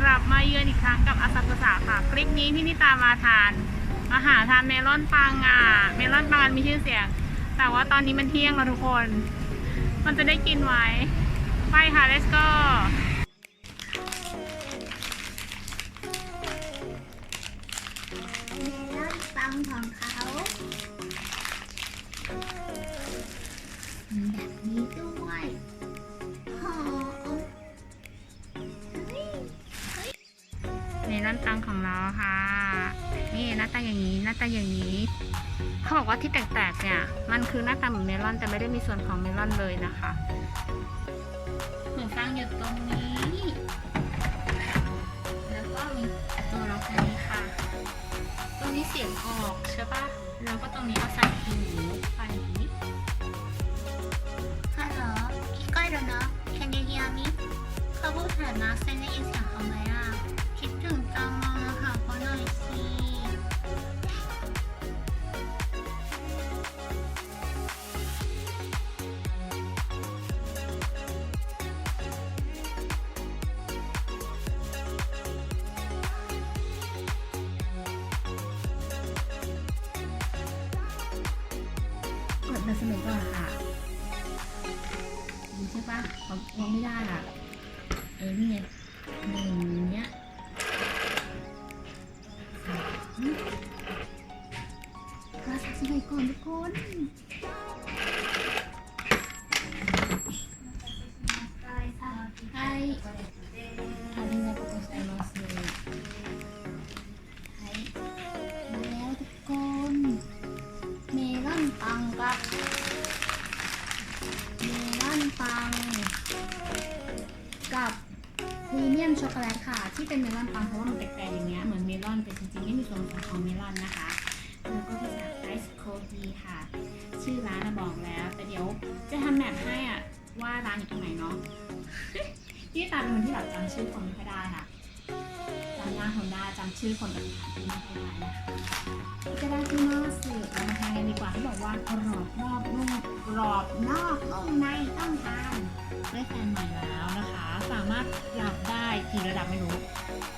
กลับมาเยือนอีกครั้งกับอาซากุสะค่ะ คลิปนี้พี่นิตามาทานมาหาทานเมลอนปังอะ เมลอนปังมันมีชื่อเสียง แต่ว่าตอนนี้มันเที่ยงแล้วทุกคน มันจะได้กินไหมไปค่ะ let's go เมลอนปังของเขาแบบนี้ด้วย อย่างนี้ หน้าตาอย่างนี้ เขาบอกว่าที่แตกๆเนี่ย มันคือหน้าตาเหมือนเมลอนแต่ไม่ได้มีส่วนของเมลอนเลยนะคะหนูฟังอยู่ตรงนี้ แล้วก็มีตัวล็อกอันนี้ค่ะ ตรงนี้เสียงออกใช่ปะแล้วก็ตรงนี้เอาใส่หูใส่หู ฮัลโหล聞こえるの Can you hear me เขาพูดผ่านมาเซน น กดมาสนุกก่อนค่ะดูใช่ปะเขามองไม่ได้อะ เออนี่ไงหนึ่งเนี้ยสามเราสักสมัยก่อนทุกคนはい。 เป็นเมลอนปังเพราะว่ามันแปลกๆอย่างเงี้ยเหมือนเมลอนแต่จริงๆไม่มีส่วนผสมของเมลอนนะคะแล้วก็ที่สามไอซ์โคดีค่ะ ชื่อร้านนะบอกแล้ว แต่เดี๋ยวจะทำแมปให้อะว่าร้านอยู่ตรงไหนเนาะ ที่ตามเป็นคนที่แบบจำชื่อคนไม่ค่อยได้ค่ะ จำหน้าคนด้จำชื่อคนกับสถานที่ไม่ค่อยได้นะคะจะได้ที่นอกสื่อเรามาทานกันดีกว่าที่บอกว่ากรอบนอกนุ่มกรอบนอกนุ่มในต้องทานได้แฟนใหม่แล้วนะคะ สามารถปรับได้กี่ระดับไม่รู้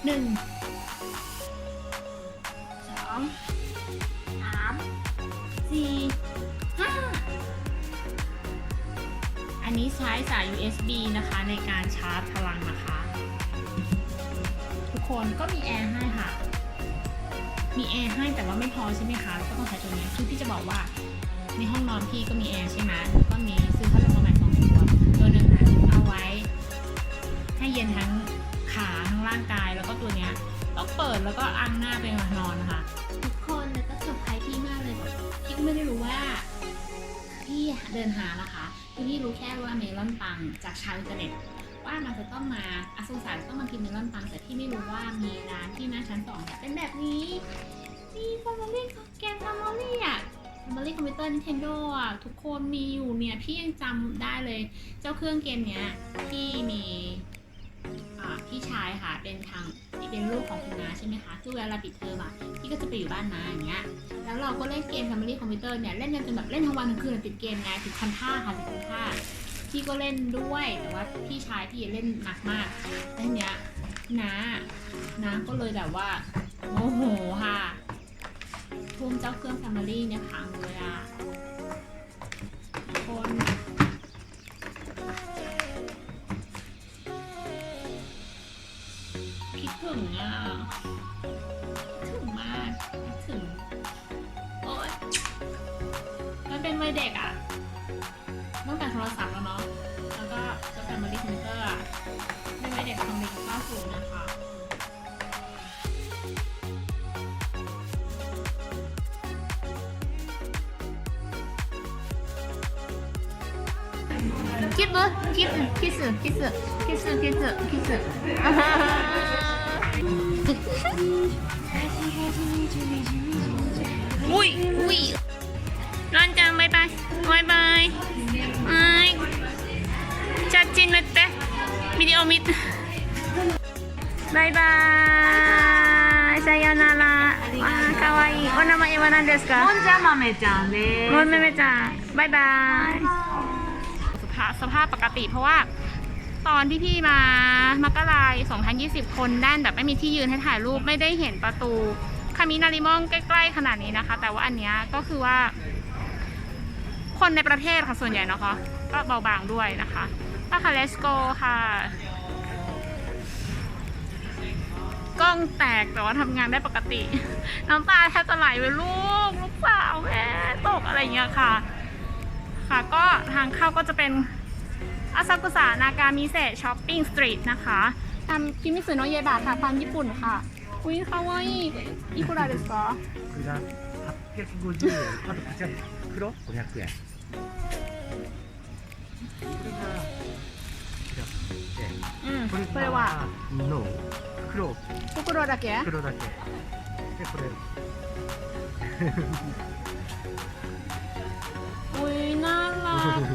หนึ่งสองสามสี่ห้าอันนี้ใช้สาย USB นะคะในการชาร์จพลังนะคะ คนก็มีแอร์ให้ค่ะ มีแอร์ให้แต่ว่าไม่พอใช่ไหมคะก็ต้องใช้ตัวนี้คือพี่จะบอกว่า ในห้องนอนพี่ก็มีแอร์ใช่ไหมแล้วก็มีซื้อพัดลมมาใหม่สองตัวตัวหนึ่งนะเอาไว้ ให้เย็นทั้งขาทั้งร่างกายแล้วก็ตัวเนี้ยต้องเปิดแล้วก็อังหน้าไปนอนนะคะทุกคนแล้วก็เซอร์ไพรส์พี่มากเลยพี่ก็ไม่ได้รู้ว่าพี่เดินหานะคะคือพี่รู้แค่ว่าเมลอนปังจากชาวอินเทอร์เน็ต ว่ามันจะต้องมาอาซูสายต้องมากินเมลอนปังแต่พี่ไม่รู้ว่ามีร้านที่หน้าชั้นสองเป็นแบบนี้นี่ฟาร์มอรี่แกนฟาร์มอรี่อะฟาร์มอรี่คอมพิวเตอร์ Nintendo อะทุกคนมีอยู่เนี่ยพี่ยังจำได้เลย เจ้าเครื่องเกมเนี้ยพี่มีอ่าพี่ชายค่ะเป็นทางที่เป็นลูกของคุณนาใช่ไหมคะคือเวลาปิดเทอมอะพี่ก็จะไปอยู่บ้านนาอย่างเงี้ยแล้วเราก็เล่นเกม Family Computer เนี่ยเล่นกันจนแบบเล่นทั้งวันทั้งคืนติดเกมไงติดคันท่าค่ะติดคันท่า พี่ก็เล่นด้วยแต่ว่าพี่ชายพี่เล่นหนักมากแล้วทีเนี้ยน้าน้าก็เลยแบบว่าโมโหค่ะทุ่มเจ้าเครื่องแฟมิลี่เนี่ยพัง キスキスキスキスキスキスキスおいおいランちゃんバイバイバイバイはいチャッチに塗ってビデオ見てバイバイさよならあかわいいお名前は何ですかもんじゃまめちゃんですもん豆ちゃんバイバイ สภาพปกติ เพราะว่าตอนที่พี่มามกราย2020คนแน่นแบบไม่มีที่ยืนให้ถ่ายรูปไม่ได้เห็นประตูคามินาริมองใกล้ ๆ ขนาดนี้นะคะ แต่ว่าอันเนี้ยก็คือว่า คนในประเทศค่ะส่วนใหญ่นะคะ ก็เบาบางด้วยนะคะป้าค่ะ let's go ค่ะกล้องแตกแต่ว่าทำงานได้ปกติ น้ำตาแทบจะไหลไปลูกลูกสาวแม่ตกอะไรเงี้ยค่ะ ค่ะก็ทางเข้าก็จะเป็น อาซากุสะนากามิเซช้อปปิ้งสตรีทนะคะทำกิมิสึโนะเยบะค่ะความญี่ปุ่นค่ะ อุ้ยคาวาอิอิคุระเดสกะ こちら850円あとこちら黒500円これがこちらで อืม これ これはがの黒袋だけ黒だけでこ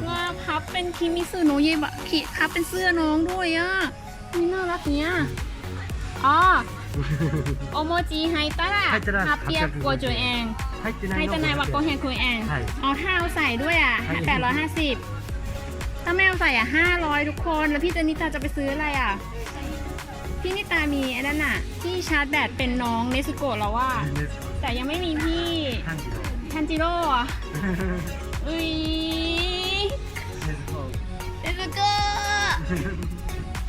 ว่าพับเป็นคิมิสึโนะเยบะขีพับเป็นเสื้อน้องด้วยอะนี่น่ารักเนี้ยอ๋อโอโมจิไฮตะล่ะพับเปียกโกจูแองไฮตาไฮตะนายวักโกเฮคุยแองอ๋อถ้าเอาใส่ด้วยอะแปดร้อยห้าสิบถ้าแมวใส่อะห้าร้อยทุกคนแล้วพี่เจนิตาจะไปซื้ออะไรอะพี่นิตามีอันนั้นอะที่ชาร์จแบตเป็นน้องเนสโกะแล้วว่า แต่ยังไม่มีพี่ทันจิโร่อ่อุ้ย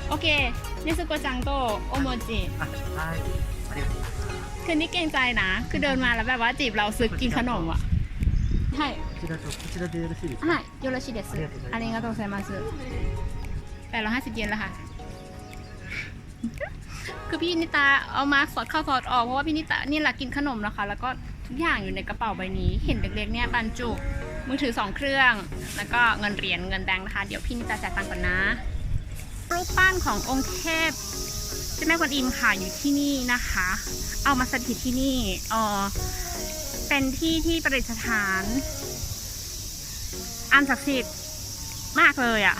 โอเคเนสโกะจังโตโอโมจิ あはいありがとうございます คือนี่เกรงใจนะ คือเดินมาแล้วแบบว่าจีบเราซื้อกินขนมอ่ะใช่ こちらとこちらでよろしいですかはい、よろしいです。あありりがとうございます。แปดร้อยห้าสิบเยนแล้วค่ะ คือพี่นิตาเอามาสอดเข้าสอดออกเพราะว่าพี่นิตานี่แหละกินขนมนะคะ แล้วก็ทุกอย่างอยู่ในกระเป๋าใบนี้ เห็นเล็กๆเนี่ยบรรจุมือถือสองเครื่อง แล้วก็เงินเหรียญเงินแดงนะคะ เดี๋ยวพี่นิตาจ่ายตังค์ก่อนนะ รูปปั้นขององค์เทพเจ้าแม่กวนอิมค่ะอยู่ที่นี่นะคะ เอามาสถิตที่นี่เออเป็นที่ที่ประดิษฐาน อันศักดิ์สิทธิ์มากเลยอะ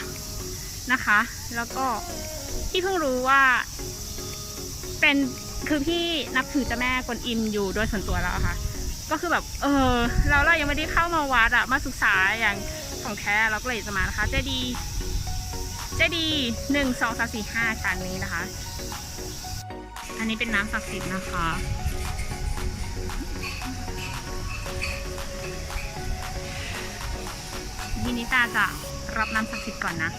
นะคะ แล้วก็พี่เพิ่งรู้ว่า เป็นคือพี่นับถือเจ้าแม่กวนอิมอยู่โดยส่วนตัวแล้วค่ะ ก็คือแบบ เออแล้วเรายังไม่ได้เข้ามาวัดอะมาศึกษาอย่างของแท้เราก็เลยจะมานะคะเจดีย์ เจดีหนึ่งสองสามสี่ห้าชั้นนี้นะคะ อันนี้เป็นน้ำศักดิ์สิทธิ์นะคะยินิตาจะรับน้ำศักดิ์สิทธิ์ก่อนนะ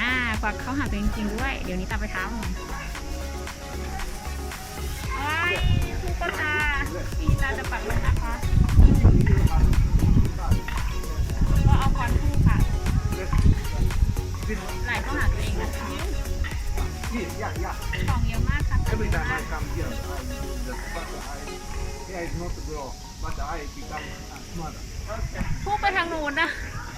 อ่ากวักเข้าหาตัวจริงๆด้วย เดี๋ยวนี้ตาไปเท้าหน่อยาพี่นิตาจะปักเลยนะคะก็เอาคอนคู่ค่ะไหลเข้าหาตัวเองนะคะของเยอะมากค่ะของเยอะมาก Yeah, it's not grow, but I become smarter. พุ่งไปทางนู้นนะค่ะ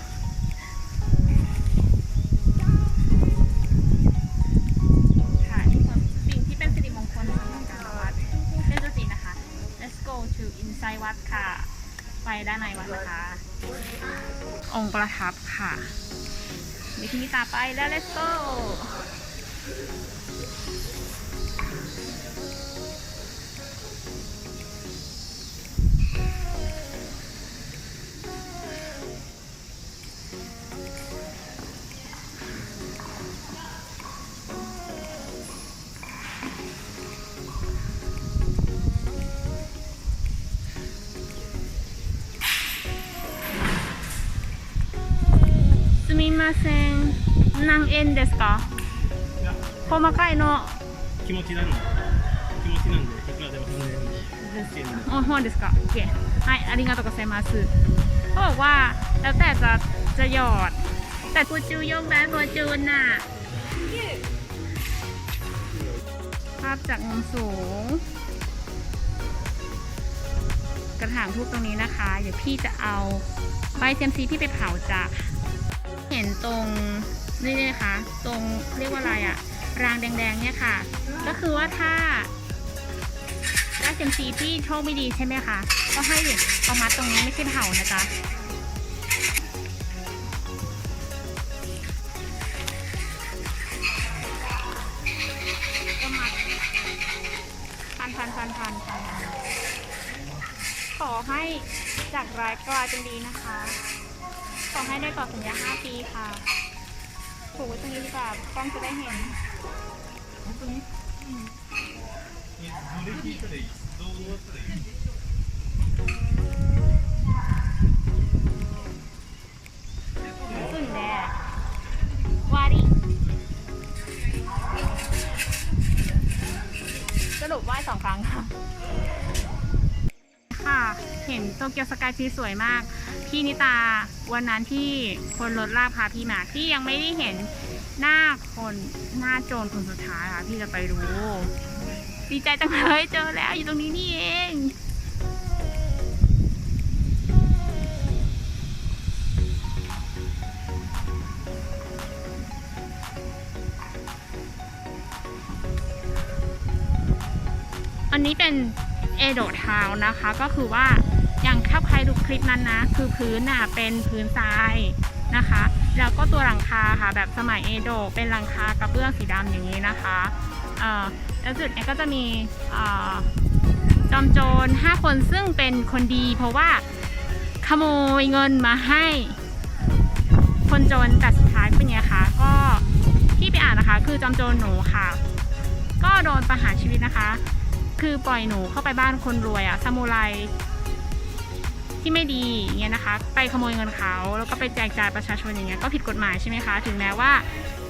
ด้านในวัดนะคะ องค์ประทับค่ะ วิธีตาไปแล้ว let's go すみません何円ですか細かいの気持ちなんで気持ちなんでいくらでも100円でอ๋อฮอนですかโอเคはいありがとうございますเขาบอกว่าแล้วแต่จะจะหยอด แต่ฟูจูยกได้ฟูจูนน่ะภาพจากมุมสูง กระถางทูบตรงนี้นะคะ เดี๋ยวพี่จะเอาใบเซยมซีพี่ไปเผาจ้ะเ ห็นตรงนี่นะคะ ตรงเรียกว่าอะไรอะรางแดงๆเนี่ยค่ะ ก็คือว่าถ้าได้เซมซีที่โชคไม่ดีใช่ไหมคะ ก็ให้ประมัดตรงนี้ไม่ใช่เห่านะจ๊ะพันพันพันพันพันขอให้จากร้ายกลายเป็นดีนะคะ ขอให้ได้ต่อสัญญา 5 ปีค่ะผูกไว้ตรงนี้ดีกว่ากล้องจะได้เห็นสึ่งแน่วาดิสรุปไหว้สองครั้งค่ะ ค่ะ เห็นโตเกียวสกายทีสวยมาก พี่นิตา วันนั้นที่คนรถลากพาพี่มาพี่ยังไม่ได้เห็นหน้าคนหน้าโจรคนสุดท้ายค่ะพี่จะไปดูดีใจจังเลยเจอแล้วอยู่ตรงนี้นี่เองอันนี้เป็นเอโดทาวนะคะก็คือว่า อย่างถ้าใครดูคลิปนั้นนะ คือพื้นน่ะเป็นพื้นทรายนะคะ แล้วก็ตัวหลังคาค่ะแบบสมัยเอโดะเป็นหลังคากระเบื้องสีดำอย่างนี้นะคะแล้วจุดเนี้ยก็จะมีจอมโจร5คนซึ่งเป็นคนดีเพราะว่าขโมยเงินมาให้ คนโจนแต่สุดท้ายเป็นไงคะก็ที่ไปอ่านนะคะ คือจอมโจรหนูค่ะ ก็โดนประหารชีวิตนะคะ คือปล่อยหนูเข้าไปบ้านคนรวยอะซามูไร ที่ไม่ดีเงี้ยนะคะ ไปขโมยเงินเขาแล้วก็ไปแจกจ่ายประชาชนอย่างเงี้ยก็ผิดกฎหมายใช่ไหมคะ ถึงแม้ว่า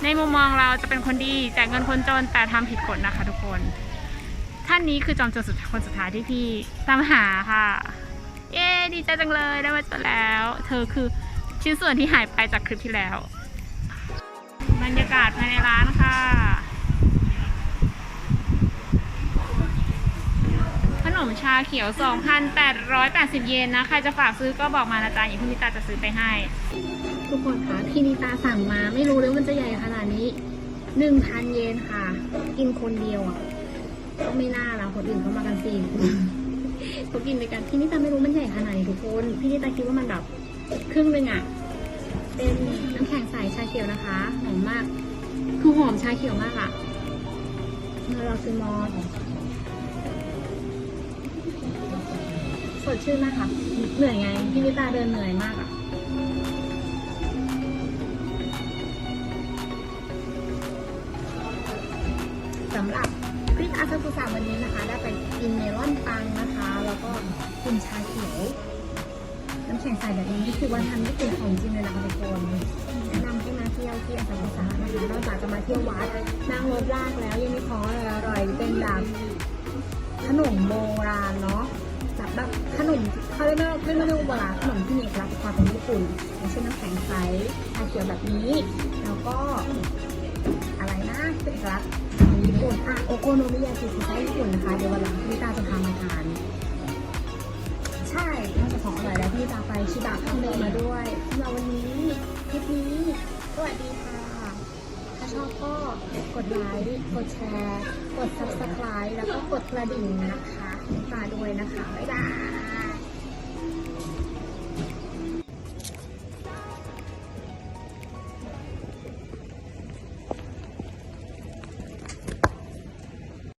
ในมุมมองเราจะเป็นคนดีแจกเงินคนจนแต่ทำผิดกฎนะคะ ทุกคน ท่านนี้คือจอมโจรสุดคนสุดท้ายที่พี่ตามหาค่ะเย้ดีใจจังเลยได้มาเจอแล้ว เธอคือชิ้นส่วนที่หายไปจากคลิปที่แล้ว บรรยากาศภายในร้านค่ะ ข นมชาเขียว 2,880 เยนนะ ใครจะฝากซื้อก็บอกมานะจ๊ะอย่าพี่นิตาจะซื้อไปให้ ทุกคนคะพี่นิตาสั่งมาไม่รู้เลยมันจะใหญ่ขนาดนี้ 1,000 เยนค่ะ กินคนเดียวอะก็ไม่น่าละคนอื่นเขามากันสี่เขากินด้วยกันพี่นิตาไม่รู้มันใหญ่ขนาดไหนทุกคน พี่นิตาคิดว่ามันแบบครึ่งหนึ่งอะ เป็นน้ำแข็งใสชาเขียวนะคะหอมมาก คือหอมชาเขียวมากอะเราซื้อมอส สดชื่นมากค่ะ เหนื่อยไง พี่นิตาเดินเหนื่อยมากอะ สำหรับคลิปอาซากุสาวันนี้นะคะ ได้ไปกินเมลอนปังนะคะ แล้วก็กินชาเขียวน้ำแข็งใสแบบนี้นี่คือวันทำญี่ปุ่นของจริงเลยนะคะทุกคนแนะนำให้มาเที่ยวที่อาซากุสะนะคะนอกจากจะมาเที่ยววัดนั่งรถลากแล้วยังมีของอร่อยเป็นแบบขนมโบราณเนาะ แบบขนมเขาเรียกว่าไม่ไม่เรียกว่าโบราขนมที่มีเอกลักษณ์ความเป็นญี่ปุ่นอย่างเช่นน้ำแข็งใสชาเขียวแบบนี้ แล้วก็อะไรนะเป็นลักษณ์ของญี่ปุ่นอะโอโกโนมิยากิคือไส้ญี่ปุ่นนะคะเดี๋ยววันหลังพี่ตาจะพามาทานใช่นอกจากของอร่อยแล้วพี่ตาไปชิบะคัมเบมาด้วยสำหรับวันนี้คลิปนี้สวัสดีค่ะถ้าชอบก็กดไลค์กดแชร์ กด subscribe แล้วก็กดกระดิ่งนะคะ ฝากด้วยนะคะบ๊ายบาย